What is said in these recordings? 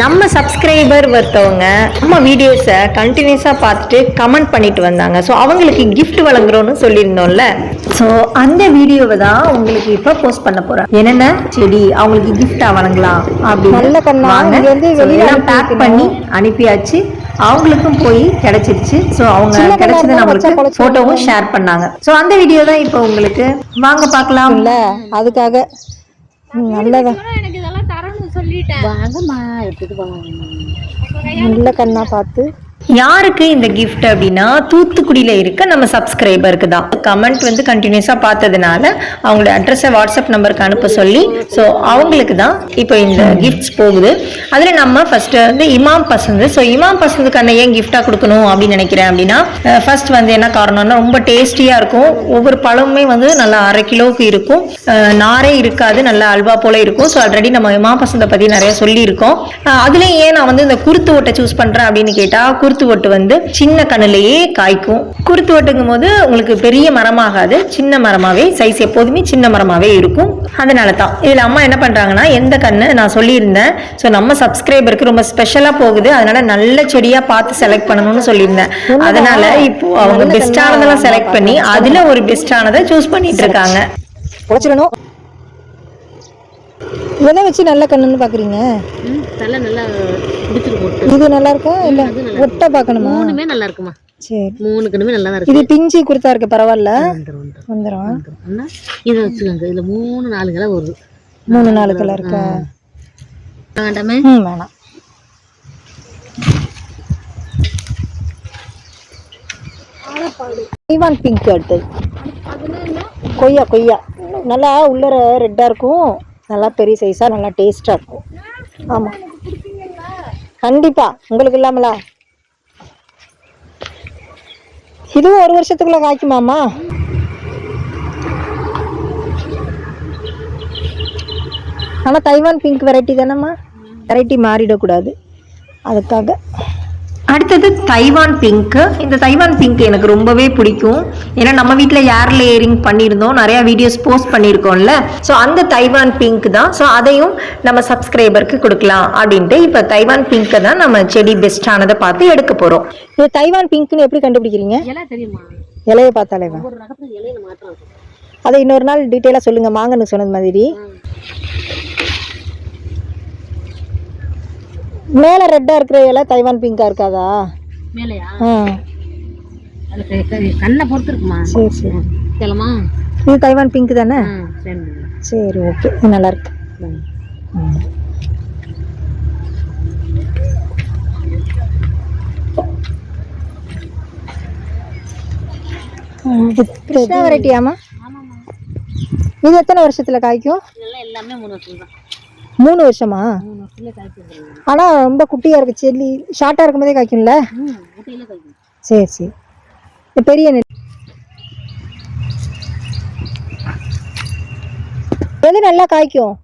நம்ம சப்ஸ்கிரைபர் ஒருத்தவங்க நம்ம வீடியோஸை கண்டினியூஸாக பார்த்துட்டு கமெண்ட் பண்ணிட்டு வந்தாங்க. ஸோ அவங்களுக்கு gift வழங்குறோம்னு சொல்லியிருந்தோம்ல. ஸோ அந்த வீடியோவை தான் உங்களுக்கு இப்போ போஸ்ட் பண்ண போகிறேன் என்னென்ன? செடி அவங்களுக்கு கிஃப்டாக வழங்கலாம் நல்ல எல்லாம் அனுப்பி பேக். பண்ணி அனுப்பியாச்சு. அவங்களுக்கும் போய் கிடைச்சிருச்சு. ஸோ அவங்க கிடைச்சது நம்மளுக்கு ஃபோட்டோவும் ஷேர் பண்ணாங்க. ஸோ அந்த வீடியோ தான் இப்போ உங்களுக்கு. வாங்க பார்க்கலாம். இல்ல அதுக்காக. ம், நல்லதா சொல்லிட்டேன். வாங்கம்மா எடுத்துட்டு போங்க நல்ல கண்ணா பார்த்து. யாருக்கு இந்த கிஃப்ட் அப்படின்னா தூத்துக்குடியில் இருக்க நம்ம சப்ஸ்கிரைபருக்கு தான். கமெண்ட் வந்து கண்டினியூஸாக பார்த்ததுனால அவங்களோட அட்ரஸை வாட்ஸ்அப் நம்பருக்கு அனுப்ப சொல்லி ஸோ அவங்களுக்கு தான் இப்போ இந்த கிஃப்ட்ஸ் போகுது. அதில் நம்ம ஃபர்ஸ்ட் வந்து இமாம் பசந்து. ஸோ இமாம் பசந்துக்கான ஏன் கிஃப்டாக கொடுக்கணும் அப்படின்னு நினைக்கிறேன் அப்படின்னா ஃபர்ஸ்ட் வந்து என்ன காரணம்னா ரொம்ப டேஸ்டியாக இருக்கும். ஒவ்வொரு பழமுமே வந்து நல்லா அரை கிலோவுக்கு இருக்கும். நாரே இருக்காது நல்லா அல்வா போல இருக்கும். ஸோ ஆல்ரெடி நம்ம இமாம் பசந்தை பற்றி நிறைய சொல்லியிருக்கோம். அஹ் ஏன் நான் வந்து இந்த குருத்து ஓட்டை சூஸ் பண்ணுறேன் அப்படின்னு கேட்டா குருத்து ஓட்டு வந்து சின்ன கண்ணுலயே காய்க்கும். குருத்து ஓட்டுங்கும் போது உங்களுக்கு பெரிய மரமாகாது. சின்ன மரமாவே சைஸ் எப்போதுமே சின்ன மரமாவே இருக்கும். அதனால தான் இதுல அம்மா என்ன பண்றாங்கன்னா எந்த கண்ணு நான் சொல்லியிருந்தேன். ஸோ நம்ம சப்ஸ்கிரைபருக்கு ரொம்ப ஸ்பெஷலா போகுது. அதனால நல்ல செடியா பார்த்து செலக்ட் பண்ணணும்னு சொல்லியிருந்தேன். அதனால இப்போ அவங்க பெஸ்டானதெல்லாம் செலக்ட் பண்ணி அதுல ஒரு பெஸ்டானதை சூஸ் பண்ணிட்டு இருக்காங்க. எதை வச்சு நல்ல கண்ணுன்னு பாக்குறீங்க? தலை நல்லா போட்டு. இது நல்லா இருக்கா இல்ல ஒட்ட பார்க்கணுமா மூணுமே நல்லா இருக்குமா சரி. மூணு கண்ணுமே நல்லா இருக்கு. இது பிஞ்சு கொடுத்தா இருக்கு பரவாயில்ல? வந்துடும் இதை வச்சுக்கோங்க. இதுல மூணு நாலு கிலோ வருது மூணு நாலு கலர் இருக்கா வேண்டாமே? வேணாம். ஈவான் பிங்க் அடுத்தது. கொய்யா கொய்யா. நல்லா உள்ளர ரெட்டாக இருக்கும். நல்லா பெரிய சைஸாக நல்லா டேஸ்ட்டாக இருக்கும். ஆமாம் கண்டிப்பாக உங்களுக்கு இல்லாமலா? இதுவும் ஒரு வருஷத்துக்குள்ள காய்க்குமாம்மா ஆனால் தைவான் பிங்க் வெரைட்டி தானேம்மா? வெரைட்டி மாறிடக்கூடாது. அதுக்காக அடுத்தது தைவான் பிங்க் இந்த தைவான் பிங்க் எனக்கு ரொம்பவே பிடிக்கும். ஏன்னா நம்ம வீட்டில் ஏர் லேயரிங் பண்ணியிருந்தோம். நிறைய வீடியோஸ் போஸ்ட் பண்ணியிருக்கோம்ல. ஸோ அந்த தைவான் பிங்க் தான். ஸோ அதையும் நம்ம சப்ஸ்கிரைபருக்கு கொடுக்கலாம் அப்படின்ட்டு இப்போ தைவான் பிங்க்கை தான் நம்ம செடி பெஸ்டானதை பார்த்து எடுக்க போகிறோம் இது தைவான் பிங்க்னு எப்படி கண்டுபிடிக்கிறீங்க? இலைய பார்த்தாலே அதை இன்னொரு நாள் டீட்டெயிலாக சொல்லுங்க. மாங்கன்னு சொன்னது மாதிரி. மேலே ரெட்டாக இருக்கிற இலை தைவான் பிங்காக இருக்காதா? மேலையா? ஆ. கண்ணை பொறுத்து இருக்குமா சரி சரி. கிளமா இது தைவான் பிங்க் தானே? சரி ஓகே நல்லா இருக்கு. கிருஷ்ணா வெரைட்டியாமா இது எத்தனை வருஷத்துல காய்க்கும்? எல்லாமே மூணு வருஷம் தான். மூணு வருஷமா? ஆனால் ரொம்ப குட்டியாக இருக்கு. செல்லி ஷார்ட்டாக இருக்கும்போதே காய்க்கும்ல? சரி சரி. இந்த பெரிய நெல். எது நல்லா காய்க்கும்.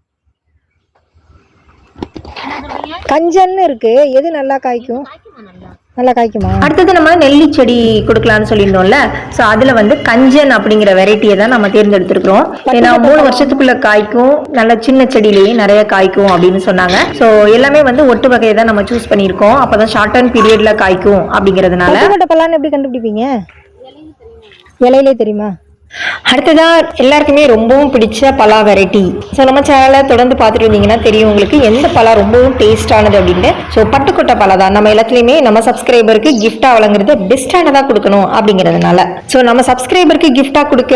கஞ்சன்னு இருக்கு. எது நல்லா காய்க்கும்? நல்லா காய்க்குமா? அடுத்தது நம்ம நெல்லி செடி கொடுக்கலாம்னு சொல்லியிருந்தோம்ல. ஸோ அதில் வந்து கஞ்சன் அப்படிங்கிற வெரைட்டியை தான் நம்ம தேர்ந்தெடுத்திருக்கிறோம். ஏன்னா மூணு வருஷத்துக்குள்ள காய்க்கும். நல்ல சின்ன செடியிலேயே நிறைய காய்க்கும் அப்படின்னு சொன்னாங்க. ஸோ எல்லாமே வந்து ஒட்டு வகையை தான் நம்ம சூஸ் பண்ணியிருக்கோம். அப்போ தான் ஷார்ட் அண்ட் பீரியட்ல காய்க்கும் அப்படிங்கிறதுனால. பல்லான்னு எப்படி கண்டுபிடிப்பீங்க? இலையிலே தெரியுமா? அடுத்ததா எல்லாருக்குமே ரொம்பவும் பிடிச்ச பலா வெரைட்டி. ஸோ நம்ம சேனலை தொடர்ந்து பார்த்துட்டு இருந்தீங்கன்னா தெரியும் உங்களுக்கு எந்த பலா ரொம்பவும் டேஸ்டானது அப்படின்னு ஸோ பட்டுக்கொட்டை பலா தான். நம்ம எல்லாத்துலேயுமே நம்ம சப்ஸ்கிரைபருக்கு கிஃப்டாக வழங்குறது பெஸ்ட்டானதாக கொடுக்கணும் அப்படிங்கிறதுனால. ஸோ நம்ம சப்ஸ்கிரைபருக்கு கிஃப்டாக கொடுக்க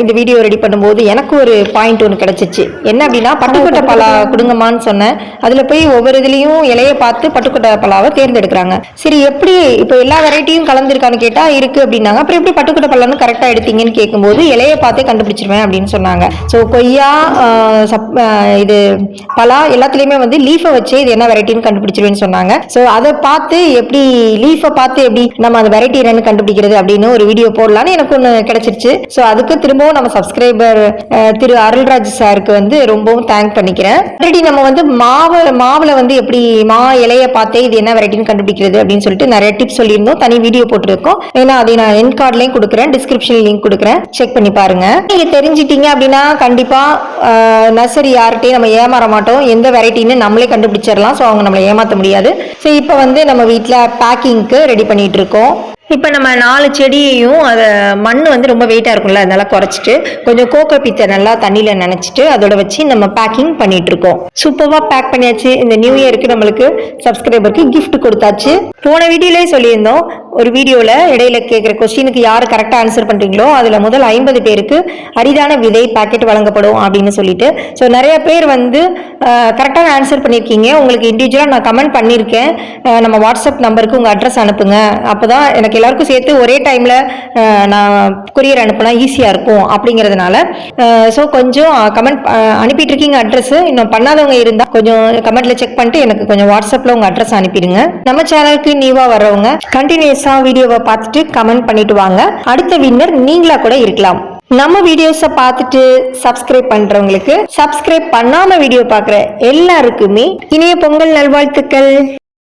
இந்த வீடியோ ரெடி பண்ணும்போது எனக்கு ஒரு பாயிண்ட் ஒன்று கிடைச்சிச்சு. என்ன அப்படின்னா பட்டுக்கொட்டை பலா கொடுங்கம்மான்னு சொன்னேன். அதில் போய் ஒவ்வொரு இதுலேயும் இலையை பார்த்து பட்டுக்கொட்டை பலாவை தேர்ந்தெடுக்கிறாங்க. சரி எப்படி இப்போ எல்லா வெரைட்டியும் கலந்துருக்கான்னு கேட்டால் இருக்கு அப்படின்னாங்க. அப்புறம் எப்படி பட்டுக்கொட்டை பழம்னு கரெக்டாக எடுத்தீங்கன்னு கேட்கும்போது இலையை பார்த்தே கண்டுபிடிச்சிருவேன் அப்படின்னு சொன்னாங்க. ஸோ கொய்யா சப் இது பலா எல்லாத்துலேயுமே வந்து லீஃபை வச்சு இது என்ன வெரைட்டின்னு கண்டுபிடிச்சிருவேன்னு சொன்னாங்க. ஸோ அதை பார்த்து எப்படி லீஃபை பார்த்து எப்படி நம்ம அந்த வெரைட்டி என்னன்னு கண்டுபிடிக்கிறது அப்படின்னு ஒரு வீடியோ போடலான்னு எனக்கு ஒன்று கிடைச்சிருச்சு. ஸோ அதுக்கு திரும்பவும் நம்ம சப்ஸ்கிரைபர் திரு அருள்ராஜ் சாருக்கு வந்து ரொம்பவும் தேங்க் பண்ணிக்கிறேன். ஆல்ரெடி நம்ம வந்து மாவு மாவில் வந்து எப்படி மா இலையை பார்த்தே இது என்ன வெரைட்டின்னு கண்டுபிடிக்கிறது அப்படின்னு சொல்லிட்டு நிறைய டிப்ஸ் சொல்லியிருந்தோம். தனி வீடியோ போட்டிருக்கோம். ஏன்னா அதை நான் என் கார்ட்லையும் கொடுக்குறேன் டிஸ்கிரிப்ஷன் லிங்க் கொடுக்குறேன். செக் பண்ணி பாருங்க. நீங்க தெரிஞ்சிட்டீங்க அப்படின்னா கண்டிப்பா நர்சரி யார்கிட்டயும் நம்ம ஏமாற மாட்டோம். எந்த வெரைட்டின்னு நம்மளே கண்டுபிடிச்சிடலாம். ஸோ அவங்க நம்மளை ஏமாற்ற முடியாது. ஸோ இப்போ வந்து நம்ம வீட்டில் பேக்கிங்க்கு ரெடி பண்ணிட்டு இருக்கோம். இப்போ நம்ம நாலு செடியையும் அதை மண் வந்து ரொம்ப வெயிட்டாக இருக்கும்ல அதனால குறைச்சிட்டு கொஞ்சம் கோக்கோ பித்தை நல்லா தண்ணியில் நினச்சிட்டு அதோட வச்சு நம்ம பேக்கிங் பண்ணிட்டு இருக்கோம். சூப்பராக பேக் பண்ணியாச்சு. இந்த நியூ இயருக்கு நம்மளுக்கு சப்ஸ்கிரைபருக்கு கிஃப்ட் கொடுத்தாச்சு. போன வீடியோலேயே சொல்லியிருந்தோம். ஒரு வீடியோவில் இடையில கேட்குற கொஸ்டினுக்கு யார் கரெக்டாக ஆன்சர் பண்ணுறீங்களோ அதில் முதல் ஐம்பது பேருக்கு அரிதான விதை பாக்கெட் வழங்கப்படும் அப்படின்னு சொல்லிட்டு. ஸோ நிறைய பேர் வந்து கரெக்டாக ஆன்சர் பண்ணியிருக்கீங்க உங்களுக்கு இண்டிவிஜுவலாக நான் கமெண்ட் பண்ணியிருக்கேன் நம்ம வாட்ஸ்அப் நம்பருக்கு உங்கள் அட்ரஸ் அனுப்புங்க. அப்போ தான் எனக்கு எல்லாருக்கும் சேர்த்து ஒரே டைமில் நான் கொரியர் அனுப்புனா ஈஸியாக இருக்கும் அப்படிங்கிறதுனால. ஸோ கொஞ்சம் கமெண்ட் அனுப்பிட்டு இருக்கீங்க அட்ரஸ்ஸு இன்னும் பண்ணாதவங்க இருந்தால் கொஞ்சம் கமெண்ட்டில் செக் பண்ணிட்டு எனக்கு கொஞ்சம் வாட்ஸ்அப்பில் உங்கள் அட்ரஸ் அனுப்பிடுங்க. நம்ம சேனலுக்கு நியூவாக கண்டினியூஸ் கண்டினியூஸாக வீடியோவை பார்த்துட்டு கமெண்ட் பண்ணிட்டு வாங்க. அடுத்த வின்னர் நீங்களா கூட இருக்கலாம். நம்ம வீடியோஸை பார்த்துட்டு சப்ஸ்கிரைப் பண்றவங்களுக்கு சப்ஸ்கிரைப் பண்ணாம வீடியோ பார்க்குற எல்லாருக்குமே இனிய பொங்கல் நல்வாழ்த்துக்கள்.